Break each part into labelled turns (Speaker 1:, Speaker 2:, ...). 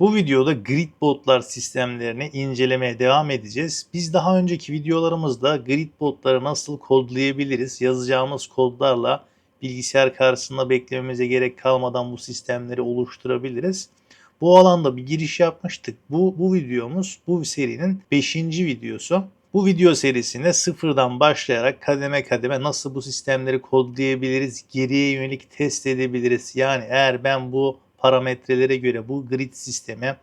Speaker 1: Bu videoda grid botlar sistemlerini incelemeye devam edeceğiz. Biz daha önceki videolarımızda grid botları nasıl kodlayabiliriz, yazacağımız kodlarla bilgisayar karşısında beklememize gerek kalmadan bu sistemleri oluşturabiliriz. Bu alanda bir giriş yapmıştık. Bu, bu videomuz bu serinin 5. videosu. Bu video serisinde sıfırdan başlayarak kademe kademe nasıl bu sistemleri kodlayabiliriz, geriye yönelik test edebiliriz. Yani eğer ben bu parametrelere göre bu grid sistemi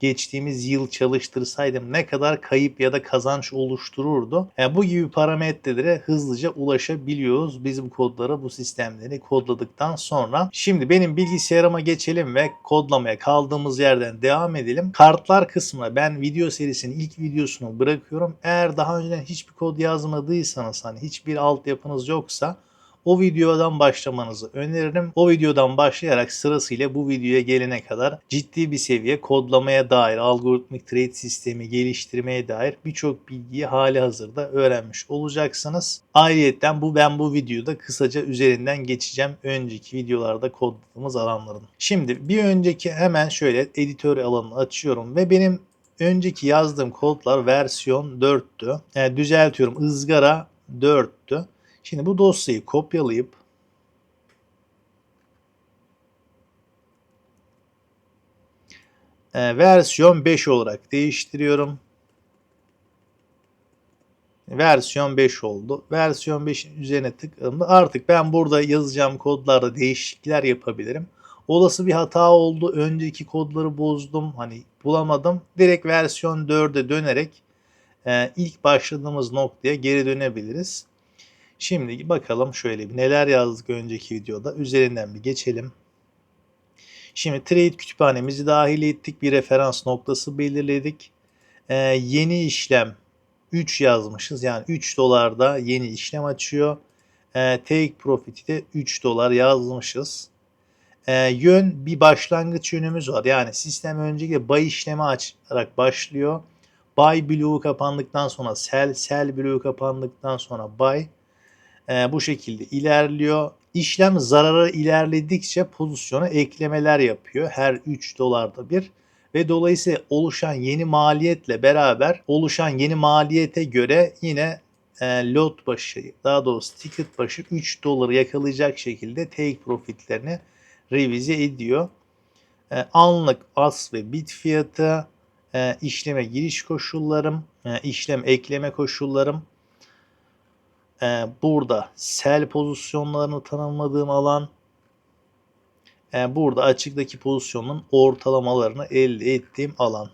Speaker 1: geçtiğimiz yıl çalıştırsaydım ne kadar kayıp ya da kazanç oluştururdu. Yani bu gibi parametrelere hızlıca ulaşabiliyoruz biz bu kodları, bu sistemleri kodladıktan sonra. Şimdi benim bilgisayarıma geçelim ve kodlamaya kaldığımız yerden devam edelim. Kartlar kısmına ben video serisinin ilk videosunu bırakıyorum. Eğer daha önceden hiçbir kod yazmadıysanız hani hiçbir altyapınız yoksa o videodan başlamanızı öneririm. O videodan başlayarak sırasıyla bu videoya gelene kadar ciddi bir seviye kodlamaya dair, algoritmik trade sistemi geliştirmeye dair birçok bilgiyi hali hazırda öğrenmiş olacaksınız. Ayrıyeten bu ben bu videoda kısaca üzerinden geçeceğim önceki videolarda kodladığımız alanların. Şimdi bir önceki hemen şöyle editör alanını açıyorum ve benim önceki yazdığım kodlar versiyon 4'tü. Yani düzeltiyorum ızgara 4'tü. Şimdi bu dosyayı kopyalayıp e, versiyon 5 olarak değiştiriyorum. Versiyon 5 oldu. Versiyon 5'in üzerine tıkladığımda artık ben burada yazacağım kodlarda değişiklikler yapabilirim. Olası bir hata oldu. Önceki kodları bozdum. Hani bulamadım. Direkt versiyon 4'e dönerek e, ilk başladığımız noktaya geri dönebiliriz. Şimdi bakalım şöyle bir neler yazdık önceki videoda. Üzerinden bir geçelim. Şimdi trade kütüphanemizi dahil ettik. Bir referans noktası belirledik. Ee, yeni işlem 3 yazmışız. Yani 3 dolarda yeni işlem açıyor. Ee, take profit'i de 3 dolar yazmışız. Ee, yön bir başlangıç yönümüz var. Yani sistem öncelikle buy işlemi açarak başlıyor. Buy bloğu kapandıktan sonra sell, sell bloğu kapandıktan sonra buy e, bu şekilde ilerliyor. İşlem zarara ilerledikçe pozisyona eklemeler yapıyor her 3 dolarda bir ve dolayısıyla oluşan yeni maliyetle beraber oluşan yeni maliyete göre yine e, lot başı daha doğrusu ticket başı 3 doları yakalayacak şekilde take profitlerini revize ediyor. E, anlık as ve bit fiyatı, e, işleme giriş koşullarım, e, işlem ekleme koşullarım, e, burada sell pozisyonlarını tanımladığım alan e, burada açıktaki pozisyonun ortalamalarını elde ettiğim alan.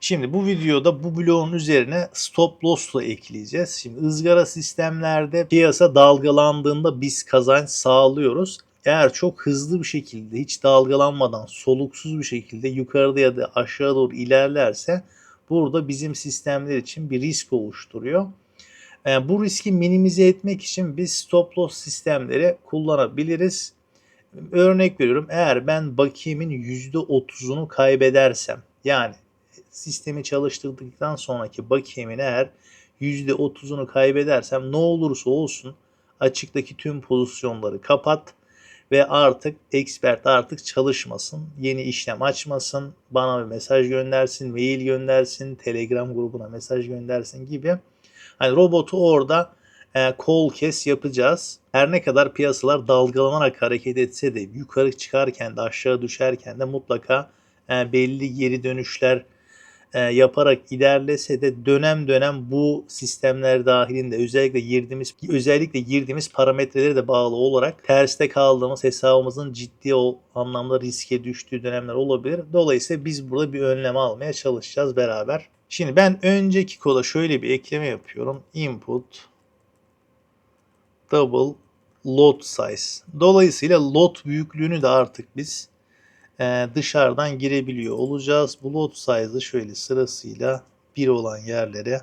Speaker 1: Şimdi bu videoda bu bloğun üzerine stop loss'la ekleyeceğiz. Şimdi ızgara sistemlerde piyasa dalgalandığında biz kazanç sağlıyoruz. Eğer çok hızlı bir şekilde hiç dalgalanmadan soluksuz bir şekilde yukarıda ya da aşağı doğru ilerlerse burada bizim sistemler için bir risk oluşturuyor. E, bu riski minimize etmek için biz stop loss sistemleri kullanabiliriz. Örnek veriyorum eğer ben bakiyemin %30'unu kaybedersem yani sistemi çalıştırdıktan sonraki bakiyemin eğer %30'unu kaybedersem ne olursa olsun açıktaki tüm pozisyonları kapat ve artık expert artık çalışmasın. Yeni işlem açmasın. Bana bir mesaj göndersin, mail göndersin, Telegram grubuna mesaj göndersin gibi Hani robotu orada e, kol kes yapacağız. Her ne kadar piyasalar dalgalanarak hareket etse de yukarı çıkarken de aşağı düşerken de mutlaka e, belli geri dönüşler e, yaparak ilerlese de dönem dönem bu sistemler dahilinde özellikle girdiğimiz özellikle girdiğimiz parametreleri de bağlı olarak terste kaldığımız hesabımızın ciddi o anlamda riske düştüğü dönemler olabilir. Dolayısıyla biz burada bir önlem almaya çalışacağız beraber. Şimdi ben önceki koda şöyle bir ekleme yapıyorum. Input double lot size. Dolayısıyla lot büyüklüğünü de artık biz dışarıdan girebiliyor olacağız. Bu lot size'ı şöyle sırasıyla bir olan yerlere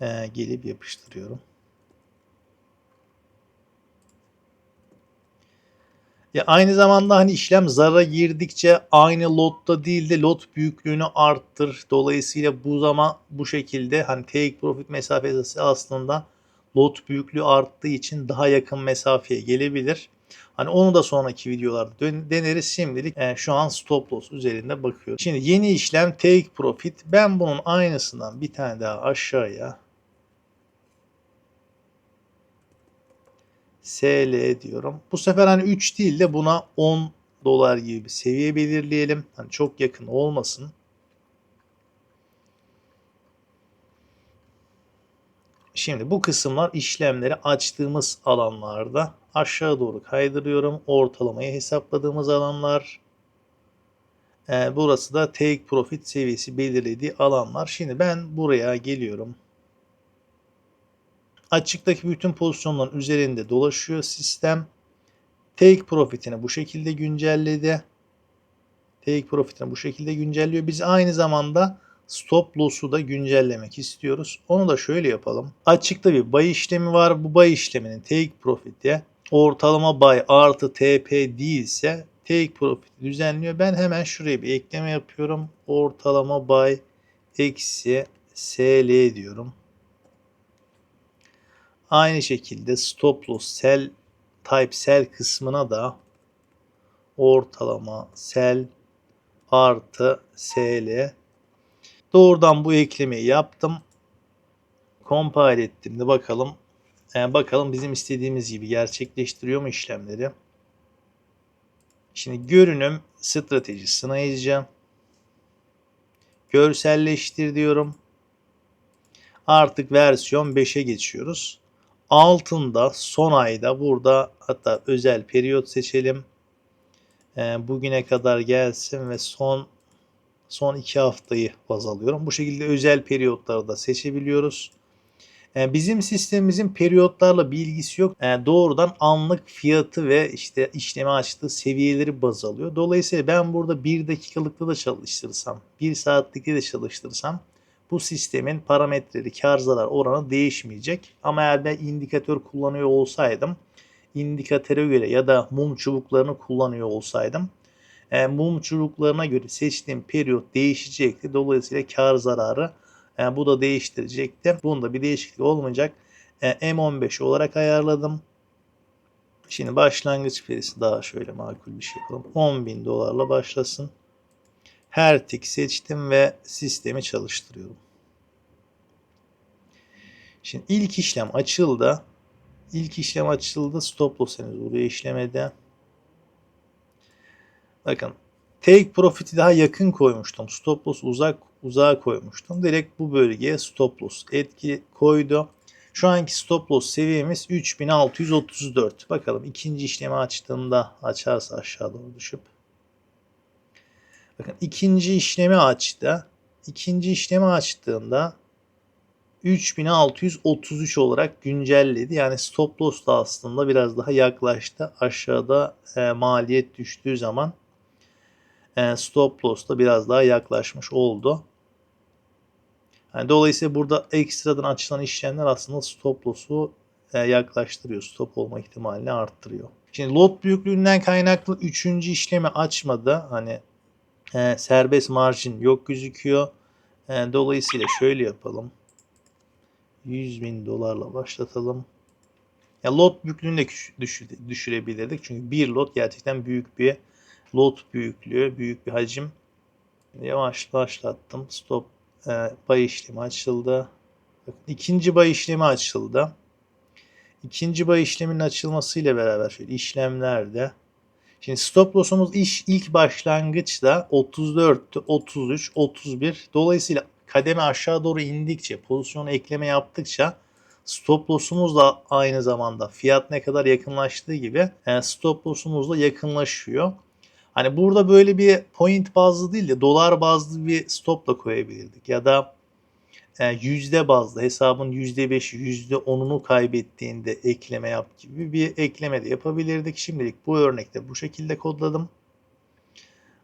Speaker 1: e, gelip yapıştırıyorum. Ya aynı zamanda hani işlem zara girdikçe aynı lotta değil de lot büyüklüğünü arttır. Dolayısıyla bu zaman bu şekilde hani take profit mesafesi aslında lot büyüklüğü arttığı için daha yakın mesafeye gelebilir. Hani onu da sonraki videolarda deneriz. Şimdilik e, şu an stop loss üzerinde bakıyorum. Şimdi yeni işlem take profit. Ben bunun aynısından bir tane daha aşağıya SL diyorum. Bu sefer hani 3 değil de buna 10 dolar gibi bir seviye belirleyelim. Hani çok yakın olmasın. Şimdi bu kısımlar işlemleri açtığımız alanlarda aşağı doğru kaydırıyorum. Ortalamayı hesapladığımız alanlar. Ee, burası da take profit seviyesi belirlediği alanlar. Şimdi ben buraya geliyorum. Açıktaki bütün pozisyonların üzerinde dolaşıyor sistem. Take profit'ini bu şekilde güncelledi. Take profit'ini bu şekilde güncelliyor. Biz aynı zamanda stop loss'u da güncellemek istiyoruz. Onu da şöyle yapalım. Açıkta bir buy işlemi var. Bu buy işleminin take profit'e ortalama buy artı TP değilse take profit düzenliyor. Ben hemen şuraya bir ekleme yapıyorum. Ortalama buy eksi SL diyorum. Aynı şekilde stop loss sell type sell kısmına da ortalama sell artı SL doğrudan bu eklemeyi yaptım. Compile ettim de bakalım. Yani bakalım bizim istediğimiz gibi gerçekleştiriyor mu işlemleri. Şimdi görünüm strateji sınayacağım. Görselleştir diyorum. Artık versiyon 5'e geçiyoruz. Altında son ayda burada hatta özel periyot seçelim. Ee, bugüne kadar gelsin ve son son iki haftayı baz alıyorum. Bu şekilde özel periyotları da seçebiliyoruz. Ee, bizim sistemimizin periyotlarla bir ilgisi yok. Ee, doğrudan anlık fiyatı ve işte işlemi açtığı seviyeleri baz alıyor. Dolayısıyla ben burada bir dakikalıkta da çalıştırsam, bir saatlikte de çalıştırsam bu sistemin parametreleri, kar zarar oranı değişmeyecek. Ama eğer ben indikatör kullanıyor olsaydım, indikatöre göre ya da mum çubuklarını kullanıyor olsaydım, e, mum çubuklarına göre seçtiğim periyot değişecekti. Dolayısıyla kar zararı e, bu da değiştirecekti. Bunda bir değişiklik olmayacak. E, M15 olarak ayarladım. Şimdi başlangıç verisi daha şöyle makul bir şey yapalım. 10.000 dolarla başlasın. Her tik seçtim ve sistemi çalıştırıyorum. Şimdi ilk işlem açıldı. İlk işlem açıldı. Stop loss henüz buraya işlemedi. Bakın take profit'i daha yakın koymuştum. Stop loss uzak uzağa koymuştum. Direkt bu bölgeye stop loss etki koydu. Şu anki stop loss seviyemiz 3634. Bakalım ikinci işlemi açtığında açarsa aşağı doğru düşüp. Bakın ikinci işlemi açtı. İkinci işlemi açtığında 3633 olarak güncelledi. Yani stop loss da aslında biraz daha yaklaştı. Aşağıda e, maliyet düştüğü zaman e, stop loss da biraz daha yaklaşmış oldu. Yani dolayısıyla burada ekstradan açılan işlemler aslında stop loss'u e, yaklaştırıyor. Stop olma ihtimalini arttırıyor. Şimdi lot büyüklüğünden kaynaklı üçüncü işlemi açmadı. Hani e, serbest marjin yok gözüküyor. E, dolayısıyla şöyle yapalım. 100 bin dolarla başlatalım. Ya lot büyüklüğünü de düşürebilirdik. Çünkü bir lot gerçekten büyük bir lot büyüklüğü, büyük bir hacim. Yavaş başlattım. Stop e, bay işlemi açıldı. Bakın, ikinci bay işlemi açıldı. İkinci bay işleminin açılmasıyla beraber şöyle işlemlerde Şimdi stop loss'umuz iş ilk başlangıçta 34, 33, 31. Dolayısıyla kademe aşağı doğru indikçe, pozisyonu ekleme yaptıkça stop loss'umuz da aynı zamanda fiyat ne kadar yakınlaştığı gibi yani stop loss'umuz da yakınlaşıyor. Hani burada böyle bir point bazlı değil de dolar bazlı bir stopla koyabilirdik. Ya da e, yüzde bazlı hesabın yüzde beş, yüzde onunu kaybettiğinde ekleme yap gibi bir ekleme de yapabilirdik. Şimdilik bu örnekte bu şekilde kodladım.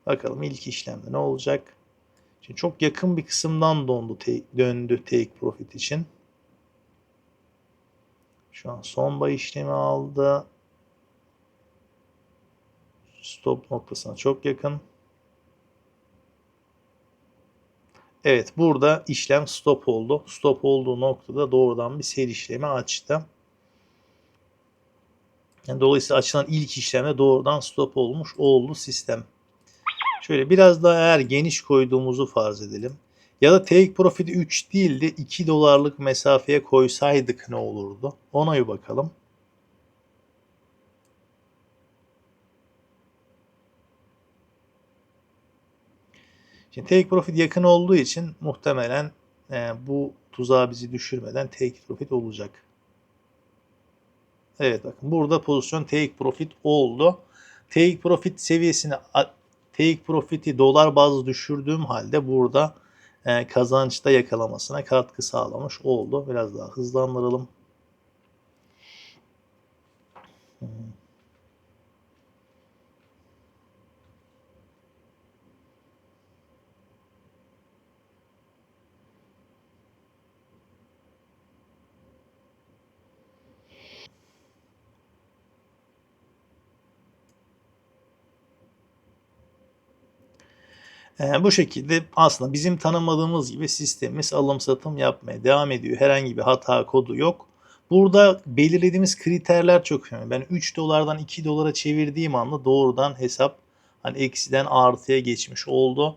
Speaker 1: Bakalım ilk işlemde ne olacak. Şimdi çok yakın bir kısımdan dondu, döndü take profit için. Şu an son bay işlemi aldı stop noktasına çok yakın. Evet burada işlem stop oldu. Stop olduğu noktada doğrudan bir seyir işlemi açtı. Yani dolayısıyla açılan ilk işleme doğrudan stop olmuş oldu sistem. Şöyle biraz daha eğer geniş koyduğumuzu farz edelim. Ya da take profit 3 değil de 2 dolarlık mesafeye koysaydık ne olurdu? Ona bir bakalım. Şimdi take profit yakın olduğu için muhtemelen e, bu tuzağa bizi düşürmeden take profit olacak. Evet bakın burada pozisyon take profit oldu. Take profit seviyesini take profit'i dolar bazlı düşürdüğüm halde burada e, kazançta yakalamasına katkı sağlamış oldu. Biraz daha hızlandıralım. Hmm. Ee, bu şekilde aslında bizim tanımadığımız gibi sistemimiz alım satım yapmaya devam ediyor. Herhangi bir hata kodu yok. Burada belirlediğimiz kriterler çok önemli. Ben 3 dolardan 2 dolara çevirdiğim anda doğrudan hesap hani eksiden artıya geçmiş oldu.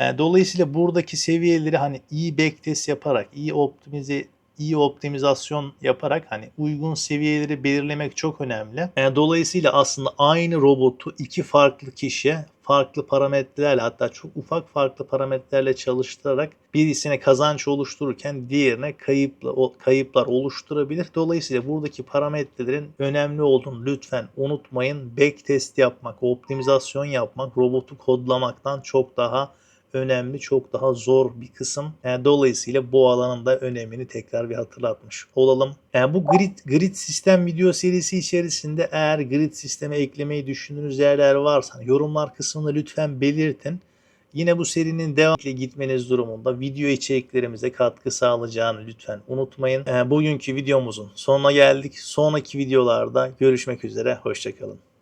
Speaker 1: Ee, dolayısıyla buradaki seviyeleri hani iyi backtest yaparak, iyi optimize iyi optimizasyon yaparak hani uygun seviyeleri belirlemek çok önemli. Yani dolayısıyla aslında aynı robotu iki farklı kişiye farklı parametrelerle hatta çok ufak farklı parametrelerle çalıştırarak birisine kazanç oluştururken diğerine kayıpla, kayıplar oluşturabilir. Dolayısıyla buradaki parametrelerin önemli olduğunu lütfen unutmayın. Backtest yapmak, optimizasyon yapmak robotu kodlamaktan çok daha önemli, çok daha zor bir kısım. Yani e, dolayısıyla bu alanın da önemini tekrar bir hatırlatmış olalım. Yani e, bu grid, grid sistem video serisi içerisinde eğer grid sisteme eklemeyi düşündüğünüz yerler varsa yorumlar kısmında lütfen belirtin. Yine bu serinin devamlı gitmeniz durumunda video içeriklerimize katkı sağlayacağını lütfen unutmayın. E, bugünkü videomuzun sonuna geldik. Sonraki videolarda görüşmek üzere. Hoşçakalın.